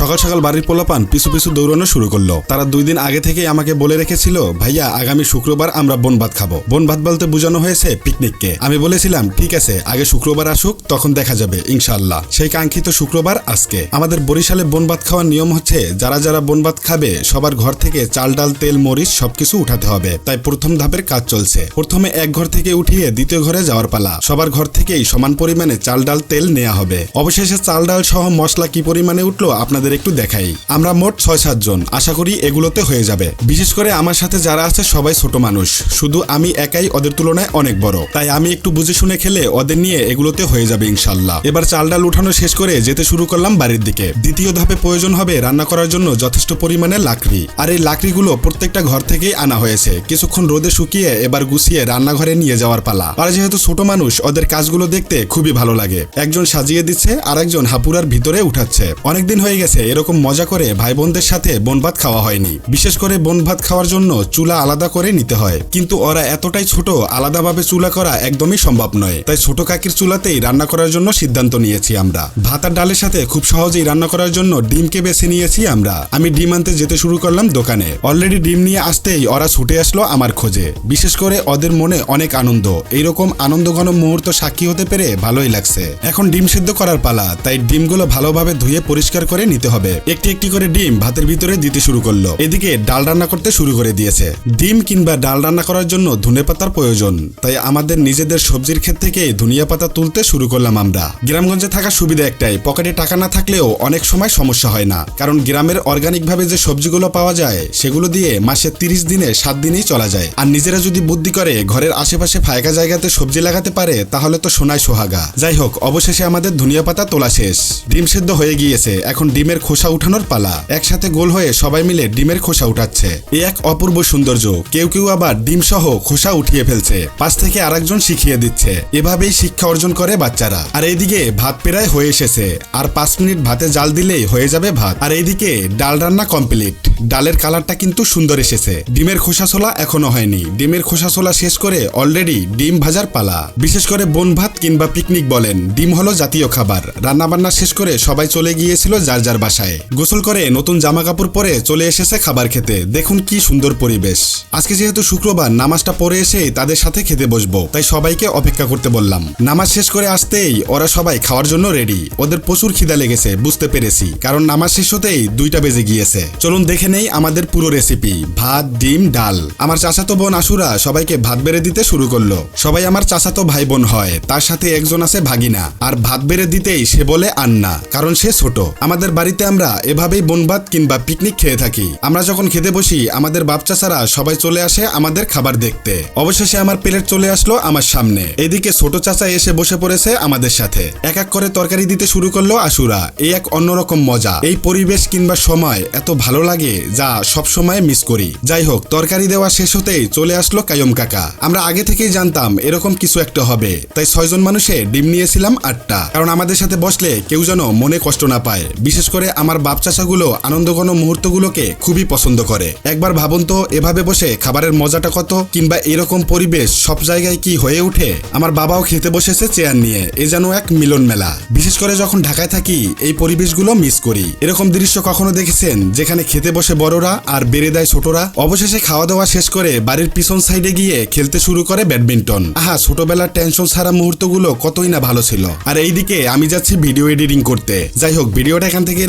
সকাল সকাল বাড়ির পোলাপান পিছু পিছু দৌড়ানো শুরু করল। তারা দুই দিন আগে থেকেই আমাকে বলে রেখেছিল, ভাইয়া, আগামী শুক্রবার আমরা বন ভাত খাব। বন ভাত বলতে বোঝানো হয়েছে পিকনিককে। আমি বলেছিলাম, ঠিক আছে, আগে শুক্রবার আসুক, তখন দেখা যাবে, ইনশাআল্লাহ। সেই কাঙ্ক্ষিত শুক্রবার আজকে। আমাদের বরিশালে বন ভাত খাওয়ার নিয়ম হচ্ছে, যারা যারা বন ভাত খাবে, সবার ঘর থেকে চাল ডাল, তেল, মরিচ সবকিছু উঠাতে হবে। তাই প্রথম ধাপের কাজ চলছে। প্রথমে এক ঘর থেকে উঠিয়ে দ্বিতীয় ঘরে যাওয়ার পালা। সবার ঘর থেকেই সমান পরিমাণে চাল ডাল, তেল নেওয়া হবে। অবশেষে চাল ডাল সহ মশলা কি পরিমাণে উঠল, আপনাদের একটু দেখাই। আমরা মোট ছয় সাতজন আশা করি এগুলোতে হয়ে যাবে। বিশেষ করে আমার সাথে যারা আছে, সবাই ছোট মানুষ। শুধু আমি একাই ওদের তুলনায় অনেক বড়। তাই আমি একটু বুঝে শুনে খেলে ওদের নিয়ে এগুলোতে হয়ে যাবে ইনশাল্লাহ। এবার চাল ডাল উঠানো শেষ করে যেতে শুরু করলাম বাড়ির দিকে। দ্বিতীয় ধাপে প্রয়োজন হবে রান্না করার জন্য যথেষ্ট পরিমাণে লাকড়ি। আর এই লাকড়িগুলো প্রত্যেকটা ঘর থেকেই আনা হয়েছে। কিছুক্ষণ রোদে শুকিয়ে এবার গুছিয়ে রান্নাঘরে নিয়ে যাওয়ার পালা। আর যেহেতু ছোট মানুষ, ওদের কাজগুলো দেখতে খুবই ভালো লাগে। একজন সাজিয়ে দিচ্ছে আর একজন হাপুরার ভিতরে উঠাচ্ছে। অনেকদিন হয়ে গেছে এরকম মজা করে ভাই বোনদের সাথে বনভাত খাওয়া হয়নি। বিশেষ করে বনভাত খাওয়ার জন্য চুলা আলাদা করে নিতে হয়। কিন্তু ওরা এতটাই ছোট, আলাদাভাবে চুলা করা একদমই সম্ভব নয়। তাই ছোট কাকির চুলাতেই রান্না করার জন্য সিদ্ধান্ত নিয়েছি আমরা। ভাত আর ডালের সাথে খুব সহজেই রান্না করার জন্য ডিমকে বেছে নিয়েছি আমরা। আমি ডিম আনতে যেতে শুরু করলাম দোকানে। অলরেডি ডিম নিয়ে আসতেই ওরা ছুটে আসলো আমার খোঁজে। বিশেষ করে ওদের মনে অনেক আনন্দ। এইরকম আনন্দঘন মুহূর্ত সাক্ষী হতে পেরে ভালোই লাগছে। এখন ডিম সিদ্ধ করার পালা, তাই ডিমগুলো ভালোভাবে ধুয়ে পরিষ্কার করে নিতে হবে। একটি একটি করে ডিম ভাতের ভিতরে দিতে শুরু করল। এদিকে ডাল রান্না করতে শুরু করে দিয়েছে। ডিম কিংবা ডাল রান্না করার জন্য ধনে পাতার প্রয়োজন। তাই আমাদের নিজেদের সবজির ক্ষেত থেকে ধনিয়া পাতা তুলতে শুরু করলাম আমরা। গ্রামগঞ্জে থাকার সুবিধা একটাই, পকেটে টাকা না থাকলেও অনেক সময় সমস্যা হয় না। কারণ গ্রামের অর্গানিক ভাবে যে সবজিগুলো পাওয়া যায়, সেগুলো দিয়ে মাসে তিরিশ দিনে সাত দিনেই চলা যায়। আর নিজেরা যদি বুদ্ধি করে ঘরের আশেপাশে ফায়কা জায়গাতে সবজি লাগাতে পারে, তাহলে তো সোনায় সোহাগা। যাই হোক, অবশেষে আমাদের ধনিয়া পাতা তোলা শেষ। ডিম সেদ্ধ হয়ে গিয়েছে। এখন ডিমের খোসা উঠানোর পালা। একসাথে গোল হয়ে সবাই মিলে ডিমের খোসা উঠাচ্ছে। এ এক অপূর্ব সৌন্দর্য। কেউ কেউ আবার ডিম সহ খোসা উঠিয়ে ফেলছে। পাশ থেকে আরেকজন শিখিয়ে দিচ্ছে। এভাবেই শিক্ষা অর্জন করে বাচ্চারা। আর এইদিকে ভাত প্রায় হয়ে এসেছে। আর পাঁচ মিনিট ভাতে জাল দিলেই হয়ে যাবে ভাত। আর এইদিকে ডাল রান্না কমপ্লিট ডালের কালারটা কিন্তু সুন্দর এসেছে। ডিমের খোসা ছোলা এখনও হয়নি। ডিমের খোসা ছোলা শেষ করে অলরেডি ডিম ভাজার পালা। বিশেষ করে বন ভাত কিংবা পিকনিক বলেন। ডিম হলো জাতীয় খাবার। রান্না বান্না শেষ করে সবাই চলে গিয়েছিল যার যার বাসায়। গোসল করে নতুন জামা কাপড় পরে চলে এসেছে খাবার খেতে। দেখুন কি সুন্দর পরিবেশ। আজকে যেহেতু শুক্রবার, নামাজটা পড়ে এসে তাদের সাথে খেতে বসবো। তাই সবাইকে অপেক্ষা করতে বললাম। নামাজ শেষ করে আসতেই ওরা সবাই খাওয়ার জন্য রেডি ওদের প্রচুর খিদা লেগেছে, বুঝতে পেরেছি। কারণ নামাজ শেষ হতেই দুইটা বেজে গিয়েছে। চলুন দেখে নেই আমাদের পুরো রেসিপি ভাত, ডিম, ডাল। আমার চাচাতো বোন আশুরা সবাইকে ভাত বেড়ে দিতে শুরু করল। সবাই আমার চাচাতো ভাই বোন হয়, তার সাথে একজন আছে ভাগিনা। আর ভাত বেড়ে দিতেই সে বলে আন্না, কারণ সে ছোট। আমাদের বাড়িতে আমরা এভাবেই বনভাত কিংবা পিকনিক খেয়ে থাকি। আমরা যখন খেতে বসি, আমাদের বাপ চাচারা সবাই চলে আসে আমাদের খাবার দেখতে। অবশেষে আমার প্লেট চলে আসলো আমার সামনে। এদিকে ছোট চাচা এসে বসে পড়েছে আমাদের সাথে। এক এক করে তরকারি দিতে শুরু করল আশুরা। এই এক অন্যরকম মজা। এই পরিবেশ কিংবা সময় এত ভালো লাগে যা সব সময় মিস করি। যাই হোক, তরকারি দেওয়া শেষ হতেই চলে আসলো কায়ম কাকা। আমরা আগে থেকেই জানতাম এরকম কিছু একটা হবে। তাই ছয়জন মানুষে ডিম নিয়েছিলাম আটটা। কারণ আমাদের সাথে বসলে কেউ যেন মনে কষ্ট না পায়। বিশেষ করে আমার বাপ চাচাগুলো আনন্দঘন মুহূর্তগুলোকে খুবই পছন্দ করে। একবার ভাবুন তো, এভাবে বসে খাবারের মজাটা কত, কিংবা এরকম পরিবেশ সব জায়গায় কি হয়ে উঠে আমার বাবাও খেতে বসেছে চেয়ার নিয়ে, এ যেন এক মিলন মেলা। বিশেষ করে যখন ঢাকায় থাকি, এই পরিবেশগুলো মিস করি। এরকম দৃশ্য কখনো দেখেছেন, যেখানে খেতে বসে বড়রা আর বেড়ে দেয় ছোটরা? অবশেষে খাওয়া দাওয়া শেষ করে বাড়ির পিছন সাইডে গিয়ে খেলতে শুরু করে ব্যাডমিন্টন। আহা, ছোটবেলার টেনশন ছাড়া মুহূর্তগুলো কতই না ভালো ছিল। আর এইদিকে আমি যাচ্ছি ভিডিও এডিটিং করতে। যাই হোক ভিডিওটা এখান থেকেই